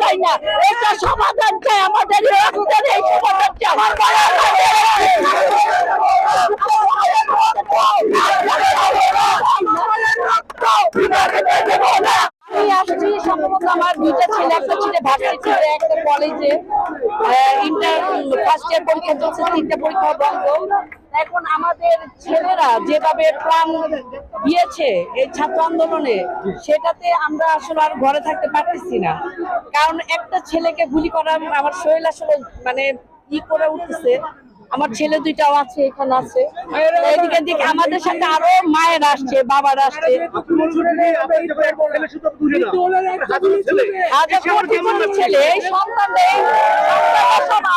চাই না। এটা সমাধান চাই, আমাদের এই রক্তের এই সমাধান চাই আমি আসছি, সম্ভবত আমার দুইটা ছেলে, একটা ছেলে ভার্সিটিতে, একটা কলেজে। এখন আমাদের ছেলেরা যেভাবে প্রাণ দিয়েছে এই ছাত্র আন্দোলনে, সেটাতে আমরা আসলে আর ঘরে থাকতে পারতেছি না। কারণ একটা ছেলেকে গুলি করা আমার শরীর আসলে মানে ই করে উঠতেছে। আমার ছেলে দুইটাও আছে এখানে আছে। এদিকে দিকে আমাদের সাথে আরও মায়ের আসছে বাবার আসছে। ছেলে? এই সন্তান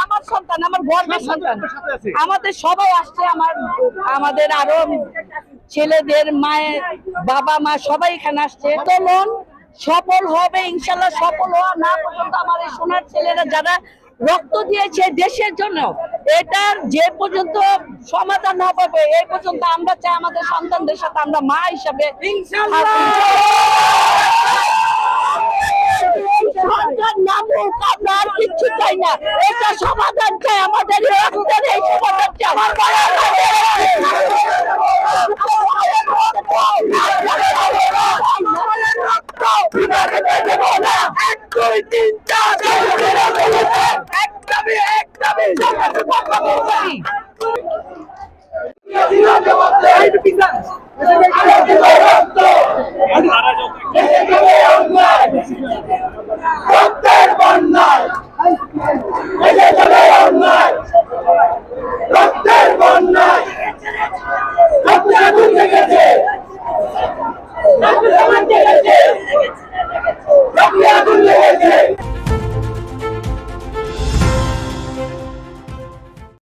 আমার সন্তান আমার গর্বের সন্তান। আমাদের সবাই আসছে আমার আমাদের আরও ছেলেদের মায়ের বাবা মা সবাই এখানে আসছে। আন্দোলন সফল হবে ইনশাল্লাহ সফল হওয়া না পর্যন্ত আমার এই সোনার ছেলেরা যারা রক্ত দিয়েছে দেশের জন্য এটার যে পর্যন্ত সমাধান না পাবে এই পর্যন্ত আমরা চাই আমাদের সন্তানদের সাথে আমরা মা হিসাবে চাই না। রক্তের বন্যায় রক্তের আগুন লেগেছে